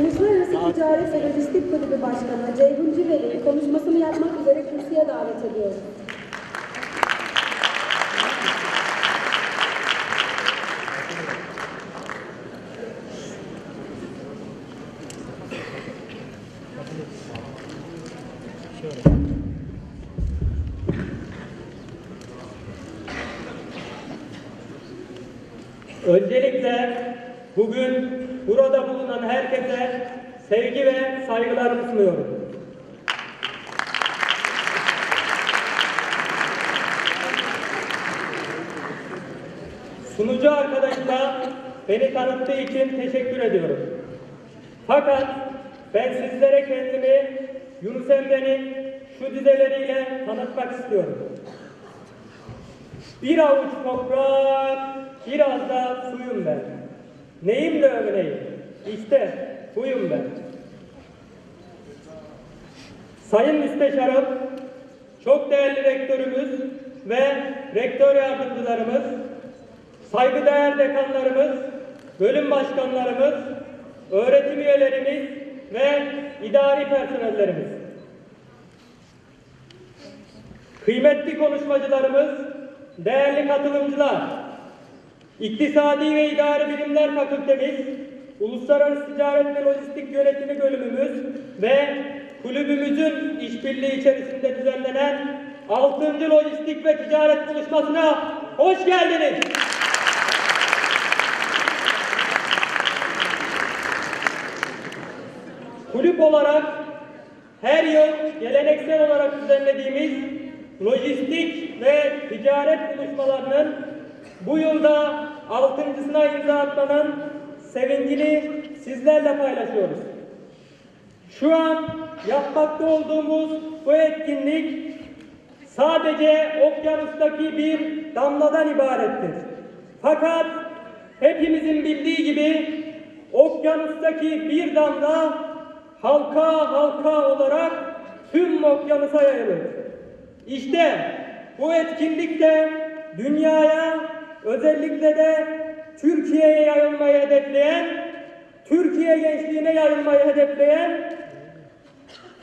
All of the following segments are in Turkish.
Uluslararası Ticaret ve Lojistik Kulübü Başkanı Ceyhun Civeli konuşmasını yapmak üzere kürsüye davet ediyoruz. Öncelikle bugün burada bulunan herkese sevgi ve saygılarımı sunuyorum. Sunucu arkadaşla beni tanıttığı için teşekkür ediyorum. Fakat ben sizlere kendimi Yunus Emre'nin şu dizeleriyle tanıtmak istiyorum. Bir avuç toprak, biraz da suyum ben. Neyim de övüneyim? İşte buyum ben. Sayın Müsteşarım, çok değerli rektörümüz ve rektör yardımcılarımız, saygıdeğer dekanlarımız, bölüm başkanlarımız, öğretim üyelerimiz ve idari personellerimiz. Kıymetli konuşmacılarımız, değerli katılımcılar, İktisadi ve İdari Bilimler Fakültemiz, Uluslararası Ticaret ve Lojistik Yönetimi Bölümümüz ve kulübümüzün işbirliği içerisinde düzenlenen 6. Lojistik ve Ticaret Buluşması'na hoş geldiniz. Kulüp olarak her yıl geleneksel olarak düzenlediğimiz lojistik ve ticaret buluşmalarının bu yılda altıncısına imza atmanın sevincini sizlerle paylaşıyoruz. Şu an yapmakta olduğumuz bu etkinlik sadece okyanustaki bir damladan ibarettir. Fakat hepimizin bildiği gibi okyanustaki bir damla halka halka olarak tüm okyanusa yayılır. İşte bu etkinlikte dünyaya özellikle de Türkiye'ye yayılmayı hedefleyen, Türkiye gençliğine yayılmayı hedefleyen,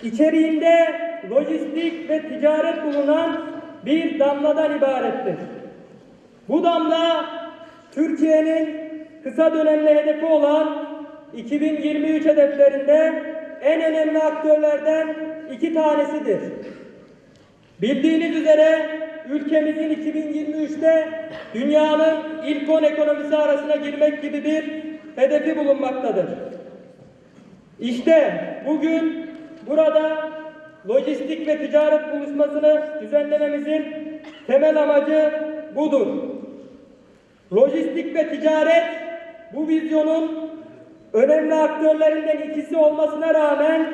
içeriğinde lojistik ve ticaret bulunan bir damladan ibarettir. Bu damla Türkiye'nin kısa dönemli hedefi olan 2023 hedeflerinde en önemli aktörlerden iki tanesidir. Bildiğiniz üzere ülkemizin 2023'te dünyanın ilk 10 ekonomisi arasına girmek gibi bir hedefi bulunmaktadır. İşte bugün burada lojistik ve ticaret buluşmasını düzenlememizin temel amacı budur. Lojistik ve ticaret bu vizyonun önemli aktörlerinden ikisi olmasına rağmen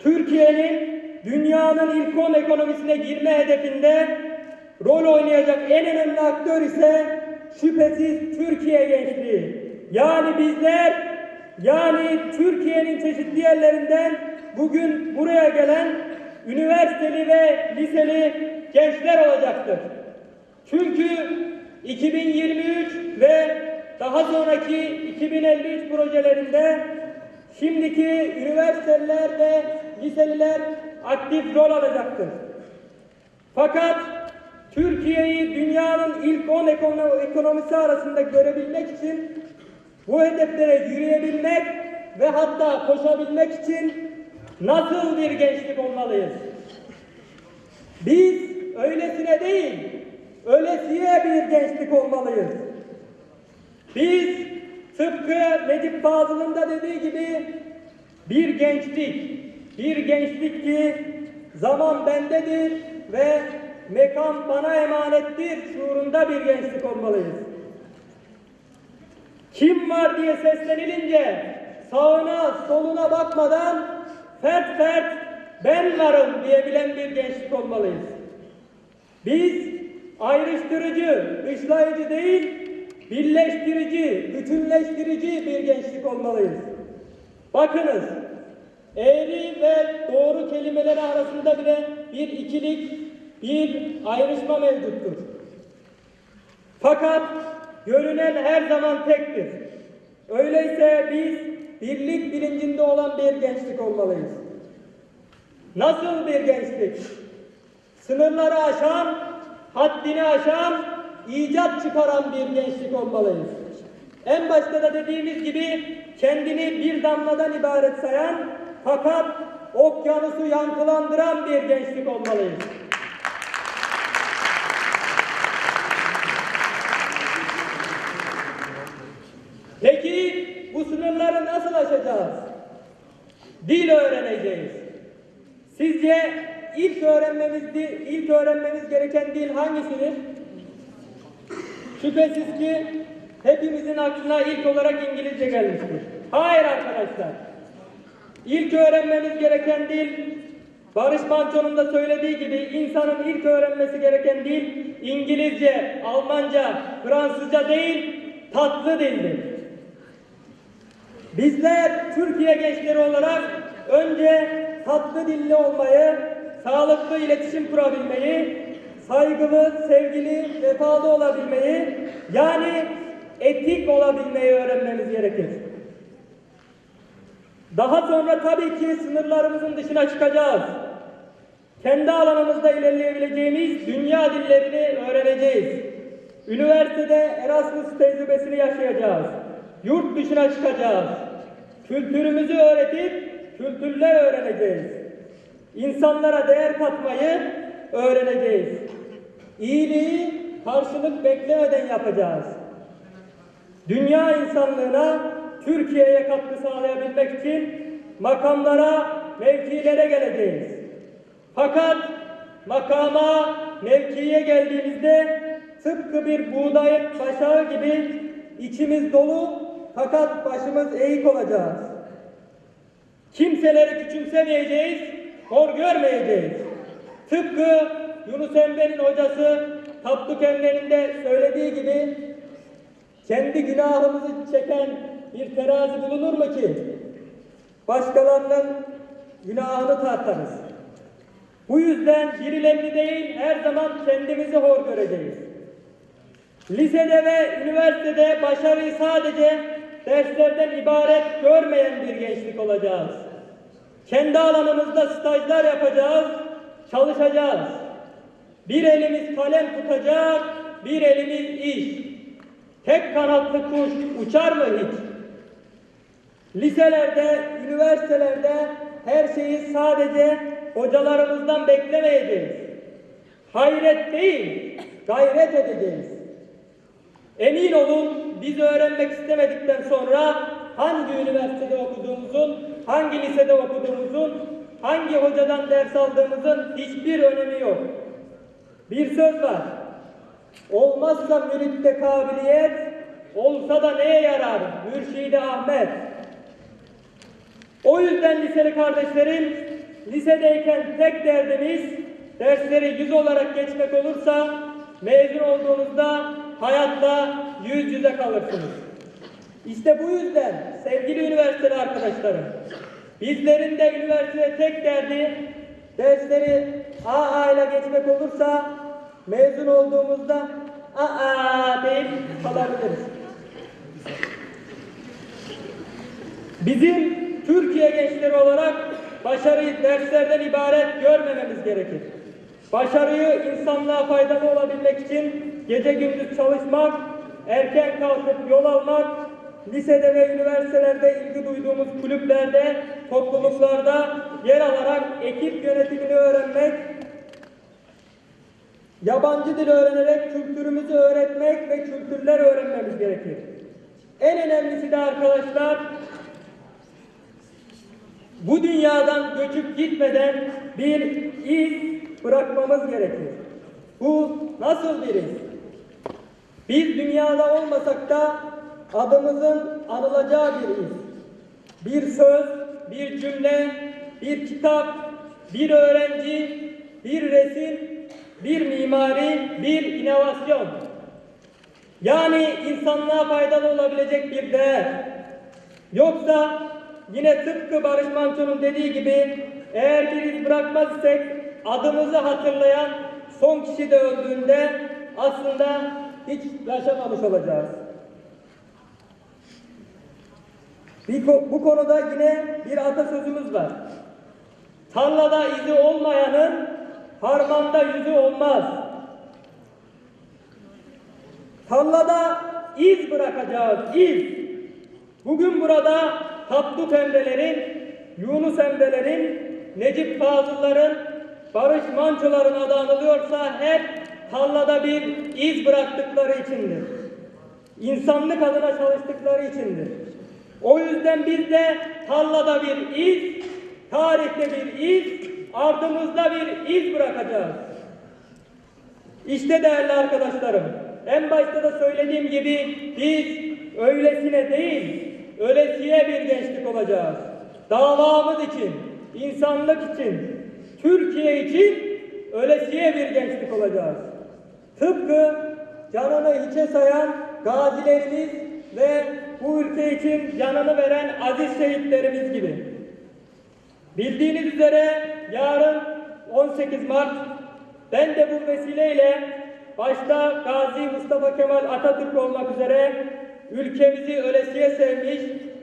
Türkiye'nin dünyanın ilk 10 ekonomisine girme hedefinde rol oynayacak en önemli aktör ise şüphesiz Türkiye gençliği. Yani bizler yani Türkiye'nin çeşitli yerlerinden bugün buraya gelen üniversiteli ve liseli gençler olacaktır. Çünkü 2023 ve daha sonraki 2053 projelerinde şimdiki üniversiteler ve liseliler aktif rol alacaktır. Fakat Türkiye'yi dünyanın ilk 10 ekono- ekonomisi arasında görebilmek için bu hedeflere yürüyebilmek ve hatta koşabilmek için nasıl bir gençlik olmalıyız? Biz öylesine değil, öylesiye bir gençlik olmalıyız. Biz tıpkı Necip Fazıl'ın da dediği gibi bir gençlik, bir gençlik ki zaman bendedir ve mekan bana emanettir şuurunda bir gençlik olmalıyız. Kim var diye seslenilince sağına soluna bakmadan fert fert ben varım diyebilen bir gençlik olmalıyız. Biz ayrıştırıcı, dışlayıcı değil, birleştirici, bütünleştirici bir gençlik olmalıyız. Bakınız, eğri ve doğru kelimeleri arasında bile bir ikilik, bir ayrışma mevcuttur. Fakat görünen her zaman tektir. Öyleyse biz birlik bilincinde olan bir gençlik olmalıyız. Nasıl bir gençlik? Sınırları aşan, haddini aşan, icat çıkaran bir gençlik olmalıyız. En başta da dediğimiz gibi kendini bir damladan ibaret sayan fakat okyanusu yankılandıran bir gençlik olmalıyız. Sınırları nasıl aşacağız? Dil öğreneceğiz. Sizce ilk öğrenmemiz ilk öğrenmemiz gereken dil hangisidir? Şüphesiz ki hepimizin aklına ilk olarak İngilizce gelmiştir. Hayır arkadaşlar. İlk öğrenmemiz gereken dil Barış Manço'nun da söylediği gibi insanın ilk öğrenmesi gereken dil İngilizce, Almanca, Fransızca değil tatlı dildir. Bizler Türkiye gençleri olarak önce tatlı dilli olmayı, sağlıklı iletişim kurabilmeyi, saygılı, sevgili, vefalı olabilmeyi, yani etik olabilmeyi öğrenmemiz gerekir. Daha sonra tabii ki sınırlarımızın dışına çıkacağız. Kendi alanımızda ilerleyebileceğimiz dünya dillerini öğreneceğiz. Üniversitede Erasmus tecrübesini yaşayacağız. Yurt dışına çıkacağız. Kültürümüzü öğretip kültürler öğreneceğiz. İnsanlara değer katmayı öğreneceğiz. İyiliği karşılık beklemeden yapacağız. Dünya insanlığına Türkiye'ye katkı sağlayabilmek için makamlara, mevkilere geleceğiz. Fakat makama, mevkiye geldiğimizde tıpkı bir buğdayın başağı gibi içimiz dolu fakat başımız eğik olacağız. Kimseleri küçümsemeyeceğiz, hor görmeyeceğiz. Tıpkı Yunus Emre'nin hocası Tapduk Emre'nin de söylediği gibi kendi günahımızı çeken bir terazi bulunur mu ki? Başkalarının günahını tartarız. Bu yüzden birilerini değil her zaman kendimizi hor göreceğiz. Lisede ve üniversitede başarıyı sadece derslerden ibaret görmeyen bir gençlik olacağız. Kendi alanımızda stajlar yapacağız, çalışacağız. Bir elimiz kalem tutacak, bir elimiz iş. Tek kanatlı kuş uçar mı hiç? Liselerde, üniversitelerde her şeyi sadece hocalarımızdan beklemeyeceğiz. Hayret değil, gayret edeceğiz. Emin olun biz öğrenmek istemedikten sonra hangi üniversitede okuduğumuzun, hangi lisede okuduğumuzun, hangi hocadan ders aldığımızın hiçbir önemi yok. Bir söz var. Olmazsa müritte kabiliyet, olsa da neye yarar? Mürşidi Ahmet. O yüzden liseli kardeşlerim, lisedeyken tek derdimiz dersleri yüz olarak geçmek olursa mezun olduğunuzda hayatla yüz yüze kalırsınız. İşte bu yüzden sevgili üniversiteli arkadaşlarım, bizlerin de üniversitede tek derdi dersleri AA ile geçmek olursa mezun olduğumuzda AA deyip kalabiliriz. Bizim Türkiye gençleri olarak başarıyı derslerden ibaret görmememiz gerekir. Başarıyı insanlığa faydalı olabilmek için gece gündüz çalışmak, erken kalkıp yol almak, lisede ve üniversitelerde ilgi duyduğumuz kulüplerde, topluluklarda yer alarak ekip yönetimini öğrenmek, yabancı dil öğrenerek kültürümüzü öğretmek ve kültürler öğrenmemiz gerekir. En önemlisi de arkadaşlar bu dünyadan göçüp gitmeden bir iz bırakmamız gerekir. Bu nasıl bir iz? Biz dünyada olmasak da adımızın anılacağı bir iz. Bir söz, bir cümle, bir kitap, bir öğrenci, bir resim, bir mimari, bir inovasyon. Yani insanlığa faydalı olabilecek bir değer. Yoksa yine tıpkı Barış Manço'nun dediği gibi eğer bir iz bırakmaz isek adımızı hatırlayan son kişi de öldüğünde aslında hiç yaşamamış olacağız. Bir bu konuda yine bir atasözümüz var. Tarlada izi olmayanın harmanda yüzü olmaz. Tarlada iz bırakacağız, iz. Bugün burada Tapduk Emre'lerin, Yunus Emre'lerin, Necip Fazıl'ların, Barış Manço'ların adı anılıyorsa hep tarlada bir iz bıraktıkları içindir. İnsanlık adına çalıştıkları içindir. O yüzden biz de tarlada bir iz, tarihte bir iz, ardımızda bir iz bırakacağız. İşte değerli arkadaşlarım, en başta da söylediğim gibi biz öylesine değil, ölesiye bir gençlik olacağız. Davamız için, insanlık için, Türkiye için ölesiye bir gençlik olacağız. Tıpkı canını hiçe sayan gazilerimiz ve bu ülke için canını veren aziz şehitlerimiz gibi. Bildiğiniz üzere yarın 18 Mart ben de bu vesileyle başta Gazi Mustafa Kemal Atatürk olmak üzere ülkemizi ölesiye sevmiş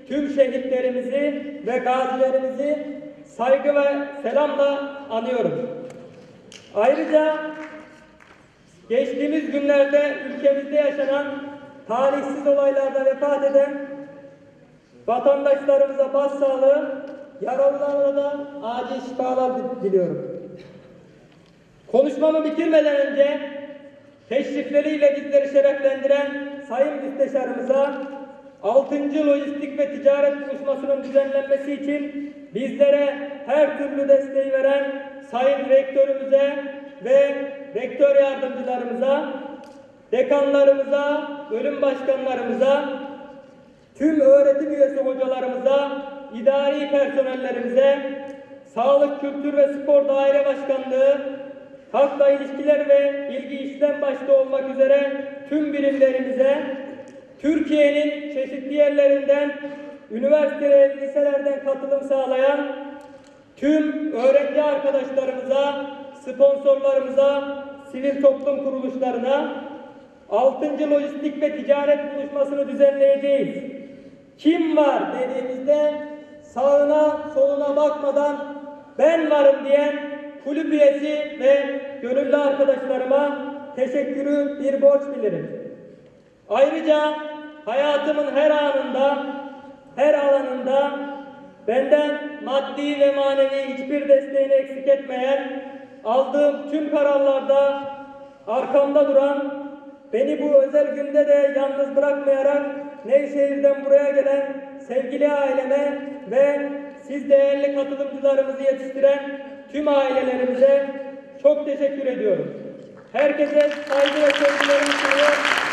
tüm şehitlerimizi ve gazilerimizi saygı ve selamla anıyorum. Ayrıca geçtiğimiz günlerde ülkemizde yaşanan talihsiz olaylarda vefat eden Vatandaşlarımıza başsağlığı, yaralılarına da acil şifalar diliyorum. Konuşmamı bitirmeden önce teşrifleriyle bizleri şereflendiren Sayın Müsteşarımıza 6. Lojistik ve Ticaret Buluşması'nın düzenlenmesi için bizlere her türlü desteği veren Sayın Rektörümüze ve Rektör Yardımcılarımıza, dekanlarımıza, bölüm başkanlarımıza, tüm öğretim üyesi hocalarımıza, idari personellerimize, Sağlık, Kültür ve Spor Daire Başkanlığı, Halkla İlişkiler ve Bilgi İşlem başta olmak üzere tüm birimlerimize, Türkiye'nin çeşitli yerlerinden, üniversite ve liselerden katılım sağlayan tüm öğrenci arkadaşlarımıza, sponsorlarımıza, sivil toplum kuruluşlarına 6. Lojistik ve Ticaret Buluşması'nı düzenleyeceğiz. Kim var dediğimizde sağına soluna bakmadan ben varım diyen kulüp üyesi ve gönüllü arkadaşlarıma teşekkürü bir borç bilirim. Ayrıca hayatımın her anında, her alanında benden maddi ve manevi hiçbir desteğini eksik etmeyen, aldığım tüm kararlarda arkamda duran, beni bu özel günde de yalnız bırakmayarak Nevşehir'den buraya gelen sevgili aileme ve siz değerli katılımcılarımızı yetiştiren tüm ailelerimize çok teşekkür ediyorum. Herkese saygı ve sevgilerimi sunuyor.